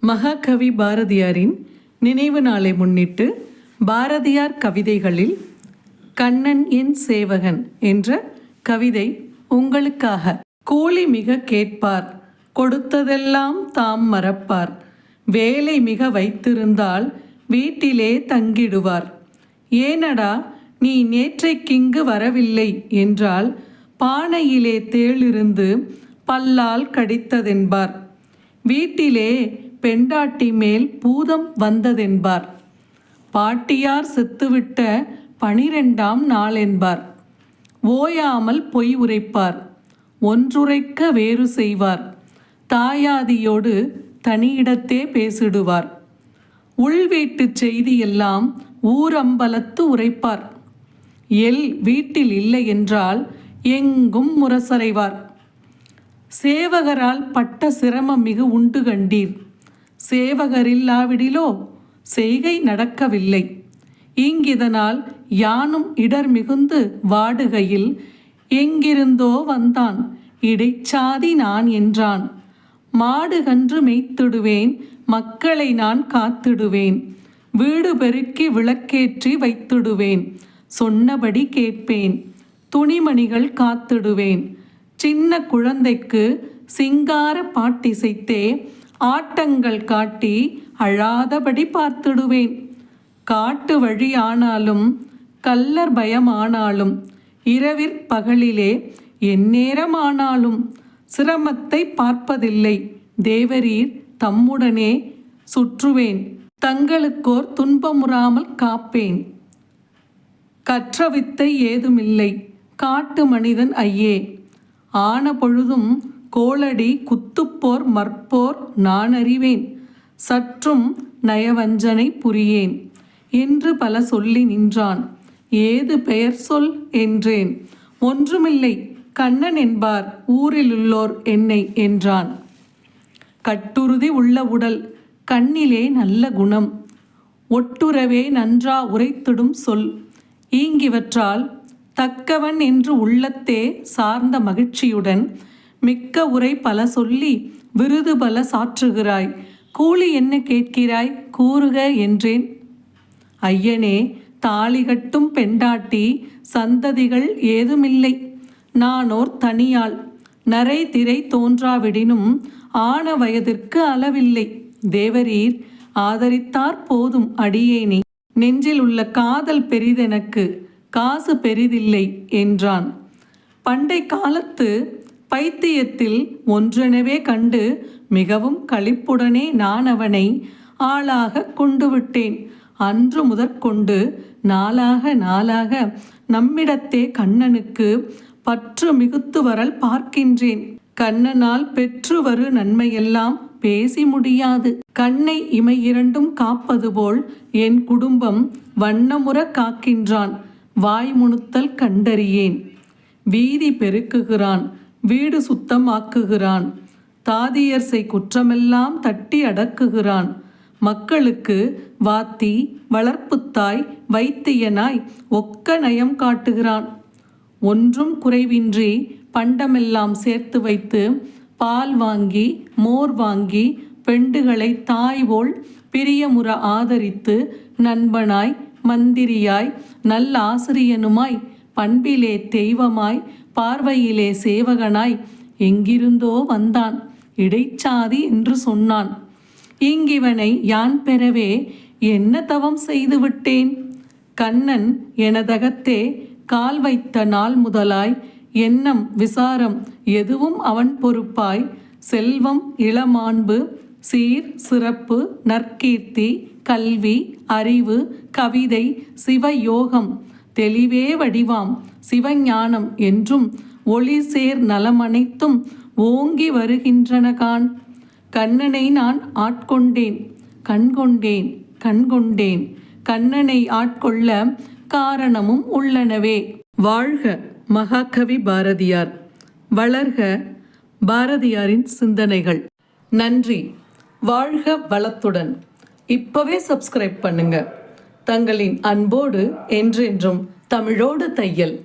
மகாகவி பாரதியாரின் நினைவு நாளை முன்னிட்டு பாரதியார் கவிதைகளில் கண்ணன் என் சேவகன் என்ற கவிதை உங்களுக்காக. கூலி மிக கேட்பார் கொடுத்ததெல்லாம் தாம் மறப்பார். வேலை மிக வைத்திருந்தால் வீட்டிலே தங்கிடுவார். ஏனடா நீ நேற்றைக்கிங்கு வரவில்லை என்றால் பானையிலே தேளிருந்து பல்லால் கடித்ததென்பார். வீட்டிலே பெண்டாட்டி மேல் பூதம் வந்ததென்பார். பாட்டியார் செத்துவிட்ட பனிரெண்டாம் நாள் என்பார் ஓயாமல் பொய் உரைப்பார். ஒன்றுரைக்க வேறு செய்வார். தாயாதியோடு தனியிடத்தே பேசிடுவார். உள்வீட்டு செய்தியெல்லாம் ஊரம்பலத்து உரைப்பார். எல் வீட்டில் இல்லை என்றால் எங்கும் முரசறைவார். சேவகரால் பட்ட சிரமம் மிகு உண்டு கண்டீர். சேவகரில்லாவிடிலோ? செய்கை நடக்கவில்லை. இங்கிதனால் யானும் இடர் மிகுந்து வாடுகையில் எங்கிருந்தோ வந்தான் இடைச்சாதி நான் என்றான். மாடுகன்று மெய்த்திடுவேன் மக்களை நான் காத்திடுவேன் வீடு பெருக்கி விளக்கேற்றி வைத்திடுவேன் சொன்னபடி கேட்பேன் துணிமணிகள் காத்திடுவேன் சின்ன குழந்தைக்கு சிங்கார பாட்டிசைத்தே ஆட்டங்கள் காட்டி அழாதபடி பார்த்திடுவேன். காட்டு வழி ஆனாலும் கல்லர் பயமானாலும் இரவிற் பகலிலே எந்நேரமானாலும் சிரமத்தை பார்ப்பதில்லை. தேவரீர் தம்முடனே சுற்றுவேன். தங்களுக்கோர் துன்பமுறாமல் காப்பேன். கற்ற வித்தை ஏதுமில்லை. காட்டு மனிதன் ஐயே. ஆன பொழுதும் கோளடி குத்துப்போர் மற்போர் நான் அறிவேன் சற்றும் நயவஞ்சனை புரியேன். என்று பல சொல்லி நின்றான். ஏது பெயர் சொல் என்றேன். ஒன்றுமில்லை கண்ணன் என்பார் ஊரிலுள்ளோர் என்னை என்றான். கட்டுறுதி உள்ள உடல் கண்ணிலே நல்ல குணம். ஒட்டுறவே நன்றா உரைத்திடும் சொல். ஈங்கிவற்றால் தக்கவன் என்று உள்ளத்தே சார்ந்த மகிழ்ச்சியுடன் மிக்க உரை பல சொல்லி விருது பல சாற்றுகிறாய். கூலி என்ன கேட்கிறாய்? கூறுக என்றேன். ஐயனே தாலி கட்டும் பெண்டாட்டி சந்ததிகள் ஏதுமில்லை. நானோர் தனியாள். நரை திரை தோன்றாவிடினும் ஆன வயதிற்கு அளவில்லை. தேவரீர் ஆதரித்தார் போதும் அடியேனே. நெஞ்சில் உள்ள காதல் பெரிதெனக்கு காசு பெரிதில்லை என்றான். பண்டை காலத்து பைத்தியத்தில் ஒன்றெனவே கண்டு மிகவும் களிப்புடனே நான் அவனை ஆளாக கொண்டு விட்டேன் அன்று முதற்கொண்டு நாளாக நாளாக நம்மிடத்தே கண்ணனுக்கு பற்று மிகுத்து வரல் பார்க்கின்றேன். கண்ணனால் பெற்று வரு நன்மையெல்லாம் பேசி முடியாது. கண்ணை இமை இரண்டும் காப்பது போல் என் குடும்பம் வண்ணமுற காக்கின்றான். வாய்முணுத்தல் கண்டறியேன். வீதி பெருக்குகிறான். வீடு சுத்தமாக்குகிறான். தாதியர்சை குற்றமெல்லாம் தட்டி அடக்குகிறான். மக்களுக்கு வாத்தி வளர்ப்புத்தாய் வைத்தியனாய் ஒக்க நயம் காட்டுகிறான். ஒன்றும் குறைவின்றி பண்டமெல்லாம் சேர்த்து வைத்து பால் வாங்கி மோர் வாங்கி பெண்டுகளை தாய் போல் பிரியமுற ஆதரித்து நண்பனாய் மந்திரியாய் நல்ல ஆசிரியனுமாய் பண்பிலே தெய்வமாய் பார்வையிலே சேவகனாய் எங்கிருந்தோ வந்தான். இடைச்சாதி என்று சொன்னான். இங்கிவனை யான் பெறவே என்ன தவம் செய்து விட்டேன் கண்ணன் எனதகத்தே கால் வைத்த நாள் முதலாய் எண்ணம் விசாரம் எதுவும் அவன் பொறுப்பாய் செல்வம் இளமாண்பு சீர் சிறப்பு நற்கீர்த்தி கல்வி அறிவு கவிதை சிவயோகம் தெளிவே வடிவாம் சிவஞானம் என்றும் ஒளி சேர் நலமனைத்தும் ஓங்கி வருகின்றனகான் கண்ணனை நான் ஆட்கொண்டேன் கண்கொண்டேன் கண்கொண்டேன். கண்ணனை ஆட்கொள்ள காரணமும் உள்ளனவே. வாழ்க மகாகவி பாரதியார். வளர்க பாரதியாரின் சிந்தனைகள். நன்றி. வாழ்க வளத்துடன். இப்போவே சப்ஸ்கிரைப் பண்ணுங்கள் தங்களின் அன்போடு என்றென்றும் தமிழோடு தையல்.